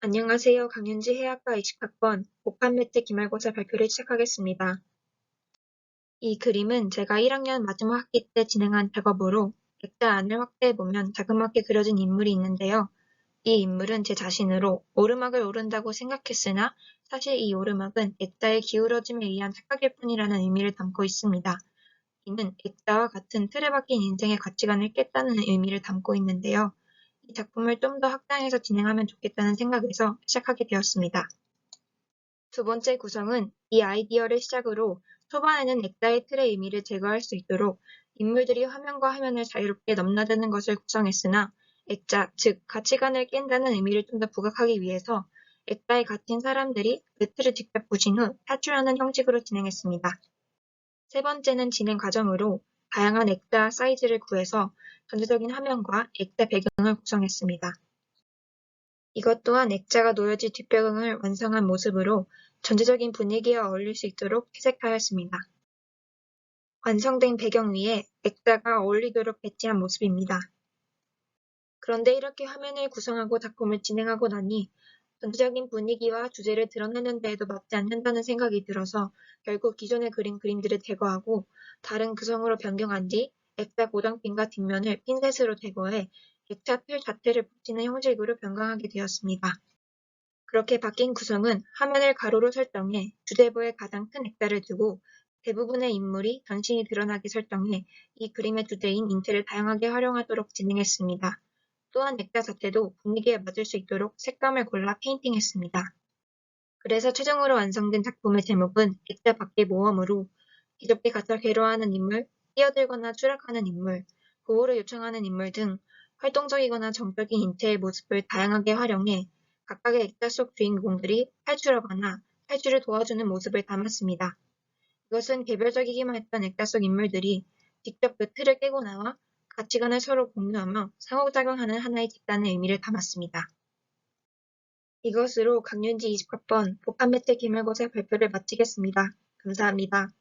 안녕하세요. 강윤지 해학과 20학번 복합 매트 기말고사 발표를 시작하겠습니다. 이 그림은 제가 1학년 마지막 학기 때 진행한 작업으로 액자 안을 확대해보면 자그맣게 그려진 인물이 있는데요. 이 인물은 제 자신으로 오르막을 오른다고 생각했으나 사실 이 오르막은 액자의 기울어짐에 의한 착각일 뿐이라는 의미를 담고 있습니다. 이는 액자와 같은 틀에 박힌 인생의 가치관을 깼다는 의미를 담고 있는데요. 이 작품을 좀 더 확장해서 진행하면 좋겠다는 생각에서 시작하게 되었습니다. 두 번째 구성은 이 아이디어를 시작으로 초반에는 액자의 틀의 의미를 제거할 수 있도록 인물들이 화면과 화면을 자유롭게 넘나드는 것을 구성했으나 액자, 즉 가치관을 깬다는 의미를 좀 더 부각하기 위해서 액자에 갇힌 사람들이 그 틀을 직접 부신 후 탈출하는 형식으로 진행했습니다. 세 번째는 진행 과정으로 다양한 액자 사이즈를 구해서 전체적인 화면과 액자 배경을 구성했습니다. 이것 또한 액자가 놓여진 뒷배경을 완성한 모습으로 전체적인 분위기와 어울릴 수 있도록 채색하였습니다. 완성된 배경 위에 액자가 어울리도록 배치한 모습입니다. 그런데 이렇게 화면을 구성하고 작품을 진행하고 나니 전체적인 분위기와 주제를 드러내는 데에도 맞지 않는다는 생각이 들어서 결국 기존에 그린 그림들을 제거하고 다른 구성으로 변경한 뒤 액자 고정핀과 뒷면을 핀셋으로 제거해 액자 틀 자체를 붙이는 형식으로 변경하게 되었습니다. 그렇게 바뀐 구성은 화면을 가로로 설정해 주제부에 가장 큰 액자를 두고 대부분의 인물이 전신이 드러나게 설정해 이 그림의 주제인 인체를 다양하게 활용하도록 진행했습니다. 또한 액자 자체도 분위기에 맞을 수 있도록 색감을 골라 페인팅했습니다. 그래서 최종으로 완성된 작품의 제목은 액자 밖의 모험으로 기적게 갇혀 괴로워하는 인물, 뛰어들거나 추락하는 인물, 보호를 요청하는 인물 등 활동적이거나 정적인 인체의 모습을 다양하게 활용해 각각의 액자 속 주인공들이 탈출하거나 탈출을 도와주는 모습을 담았습니다. 이것은 개별적이기만 했던 액자 속 인물들이 직접 그 틀을 깨고 나와 가치관을 서로 공유하며 상호작용하는 하나의 집단의 의미를 담았습니다. 이것으로 강윤지 20학번 복합 매트 기말고사 발표를 마치겠습니다. 감사합니다.